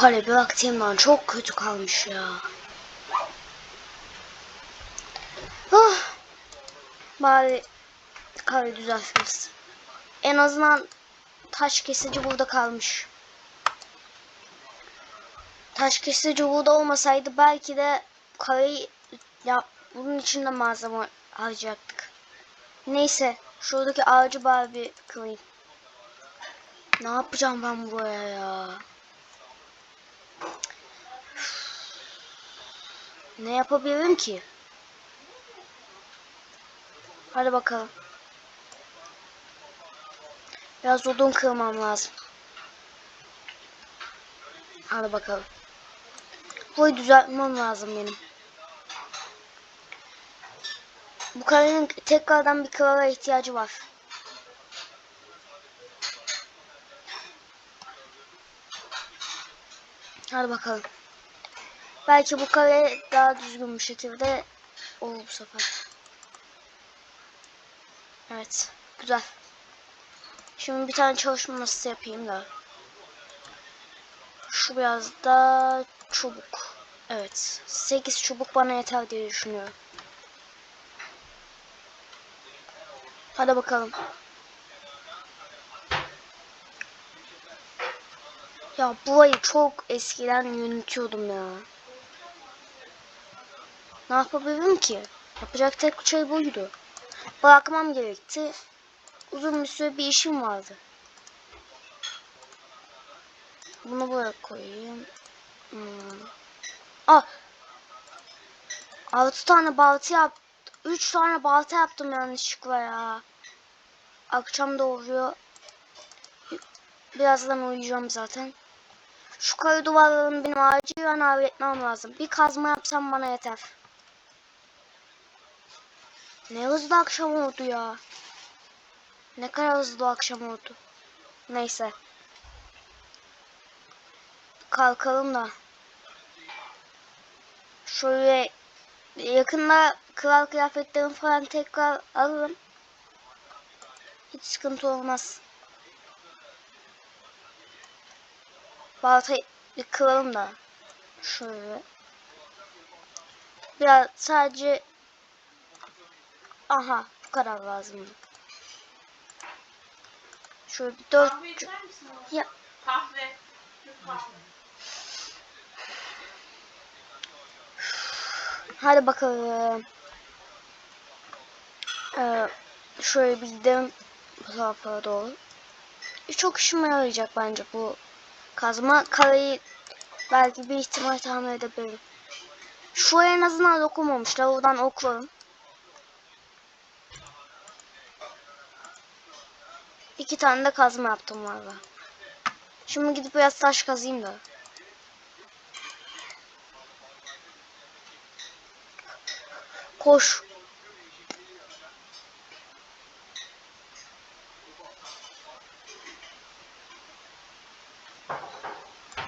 kale bıraktığımdan çok kötü kalmış ya. Ah. Bari kare düzeltiriz. En azından taş kesici burada kalmış. Taş kesici burada olmasaydı belki de kareyi ya bunun için de malzeme harcayacaktık. Neyse şuradaki ağacı bari bir kırayım. Ne yapacağım ben buraya ya? Ne yapabilirim ki? Hadi bakalım. Biraz odun kırmam lazım. Hadi bakalım. Burayı düzeltmem lazım benim. Bu kalenin tekrardan bir krala ihtiyacı var. Hadi bakalım. Belki bu kale daha düzgün bir şekilde olur bu sefer. Evet. Güzel. Şimdi bir tane çalışma masası yapayım da. Şu biraz da çubuk. Evet. 8 çubuk bana yeter diye düşünüyorum. Hadi bakalım. Ya burayı çok eskiden yönetiyordum ya. Ne yapabilirim ki? Yapacak tek şey buydu. Bırakmam gerekti. Uzun bir süre bir işim vardı. Bunu buraya koyayım. Hmm. Ah! 6 tane balta yap. 3 tane balta yaptım yanlışlıkla ya. Akşam da oluyor. Birazdan uyuyacağım zaten. Şu kare duvarlarını benim acilen halletmem lazım. Bir kazma yapsam bana yeter. Ne hızlı akşam oldu ya. Ne kadar hızlı akşam oldu. Neyse. Kalkalım da. Şöyle yakında kral kıyafetlerimi falan tekrar alırım. Hiç sıkıntı olmaz. Baltayı kıralım da. Şöyle. Biraz sadece Aha bu kadar lazım. Şöyle bir dört Kahve içer misin? ya Kahve. Türk kahve. hadi bakalım. Ee, şöyle bir gidelim bu tarafa doğru. E, Çok işime yarayacak bence bu kazma. Kareyi belki bir ihtimal tahmin edebilirim. Şu en azından dokunmamışlar. Oradan oklarım. İki tane de kazma yaptım valla. Şimdi gidip biraz taş kazayım da. Koş.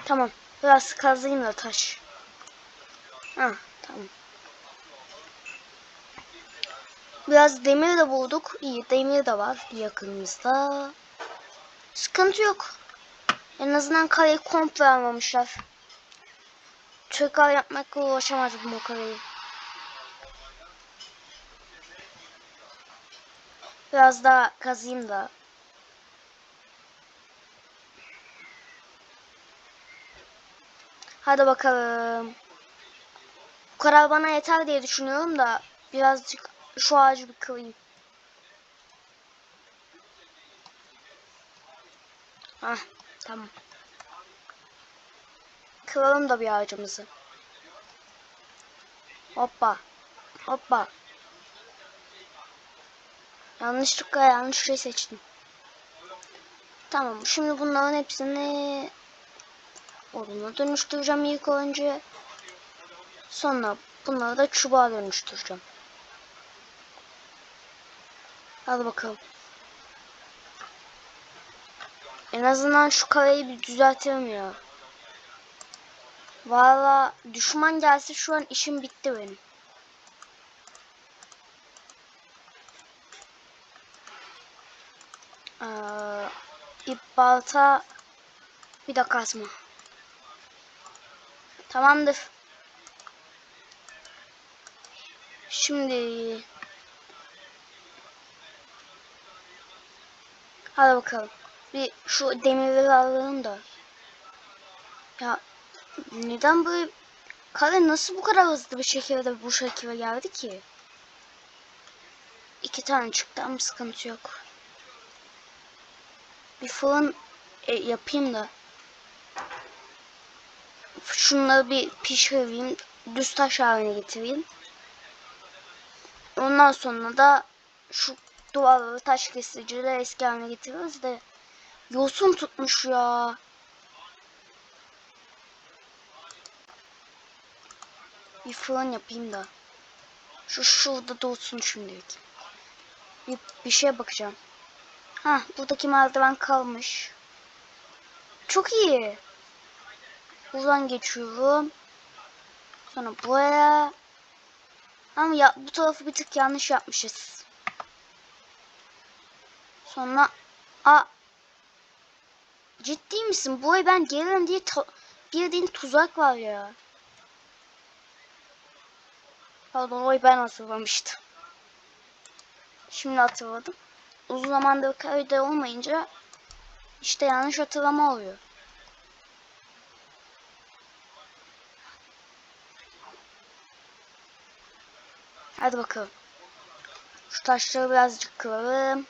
Tamam. Biraz kazayım da taş. Ha, tamam. Biraz demir de bulduk. İyi demir de var yakınımızda. Sıkıntı yok. En azından kaleyi komple almamışlar. Tekrar yapmakla uğraşamazdım bu kaleyi. Biraz daha kazayım da. Hadi bakalım. Bu kadar bana yeter diye düşünüyorum da birazcık şu ağacı bir kırayım. Hah tamam. Kıralım da bir ağacımızı. Hoppa. Hoppa. Yanlışlıkla yanlış şey seçtim. Tamam şimdi bunların hepsini oduna dönüştüreceğim ilk önce. Sonra bunları da çubuğa dönüştüreceğim. Hadi bakalım. En azından şu kareyi bir düzeltelim ya. Valla düşman gelse şu an işim bitti benim. Ee, ip balta bir de kazma. Tamamdır. Şimdi Hadi bakalım. Bir şu demirleri alalım da. Ya neden böyle kare nasıl bu kadar hızlı bir şekilde bu şekilde geldi ki? İki tane çıktı ama sıkıntı yok. Bir fırın e, yapayım da. Şunları bir pişireyim. Düz taş haline getireyim. Ondan sonra da şu duvarları taş kesiciyle eski haline getiriyoruz da yosun tutmuş ya. Bir fırın yapayım da. Şu şurada dursun şimdilik. Bir, bir şeye bakacağım. Ha, buradaki merdiven kalmış. Çok iyi. Buradan geçiyorum. Sonra buraya. Ama ya bu tarafı bir tık yanlış yapmışız. Sonra a Ciddi misin? Bu ay ben gelirim diye ta- bildiğin tuzak var ya. Pardon o ay ben hatırlamıştım. Şimdi hatırladım. Uzun zamandır köyde olmayınca işte yanlış hatırlama oluyor. Hadi bakalım. Şu taşları birazcık kıralım.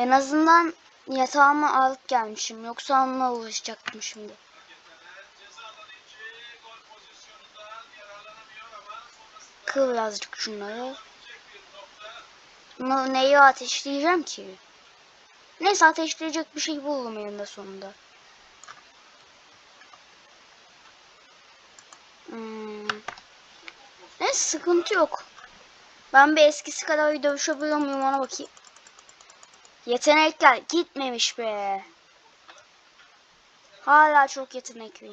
En azından yatağıma alıp gelmişim. Yoksa onunla uğraşacaktım şimdi. Kır birazcık şunları. Bunu neyi ateşleyeceğim ki? Neyse ateşleyecek bir şey bulurum elinde sonunda. Hmm. Neyse sıkıntı yok. Ben bir eskisi kadar dövüşebiliyor muyum ona bakayım. Yetenekler gitmemiş be. Hala çok yetenekli.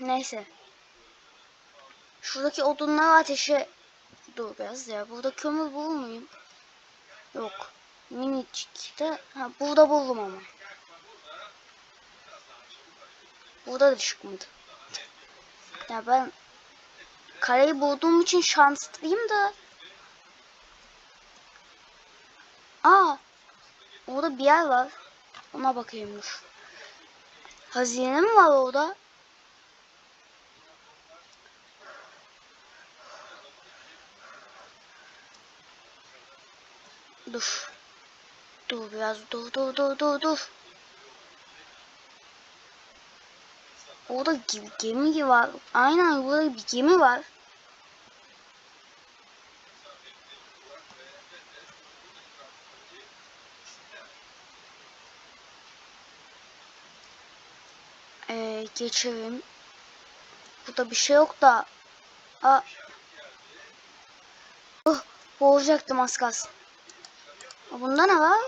Neyse. Şuradaki odunları ateşe... Dur biraz ya. Burada kömür bulur muyum? Yok. Minicik de... Ha, burada buldum ama. Burada da çıkmadı. Ya ben... Kareyi bulduğum için şanslıyım da... Aa! Orada bir yer var. Ona bakayım dur. Hazine mi var orada? Dur. Dur biraz dur dur dur dur dur. Orada gemi, gemi var. Aynen burada bir gemi var. Ee, geçelim. Burada bir şey yok da. Aa. Oh, boğulacaktım az kalsın. Bunda ne var?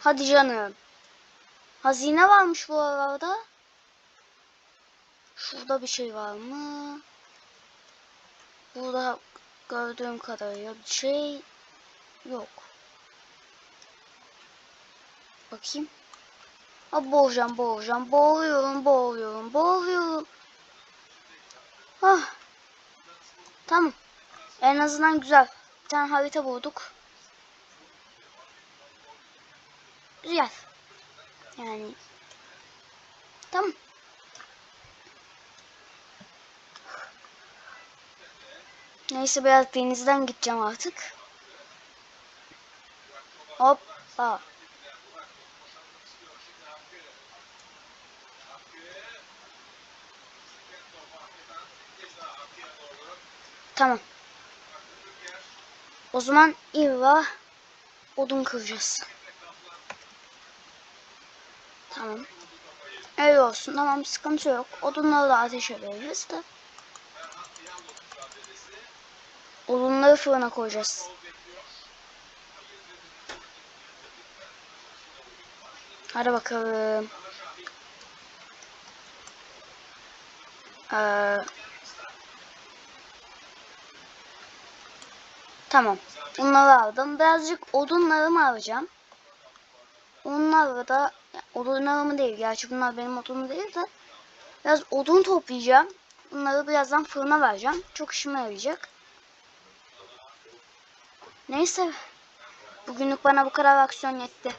Hadi canım. Hazine varmış bu arada. Şurada bir şey var mı? Burada gördüğüm kadarıyla bir şey yok. Bakayım. Ha boğacağım, boğacağım, boğuyorum, boğuyorum, boğuyorum. Ah. Tamam. En azından güzel. Bir tane harita bulduk. Güzel. Yani. Tamam. Neyse biraz denizden gideceğim artık. Hoppa. Tamam. O zaman İva odun kıracağız. Tamam. Öyle olsun. Tamam sıkıntı yok. Odunları da ateş ederiz de. Odunları fırına koyacağız. Hadi bakalım. Ee, Tamam. Bunları aldım. Birazcık odunlarımı alacağım. Onlarla da ya, odunlarımı değil. Gerçi bunlar benim odunum değil de biraz odun toplayacağım. Bunları birazdan fırına vereceğim. Çok işime yarayacak. Neyse. Bugünlük bana bu kadar aksiyon yetti.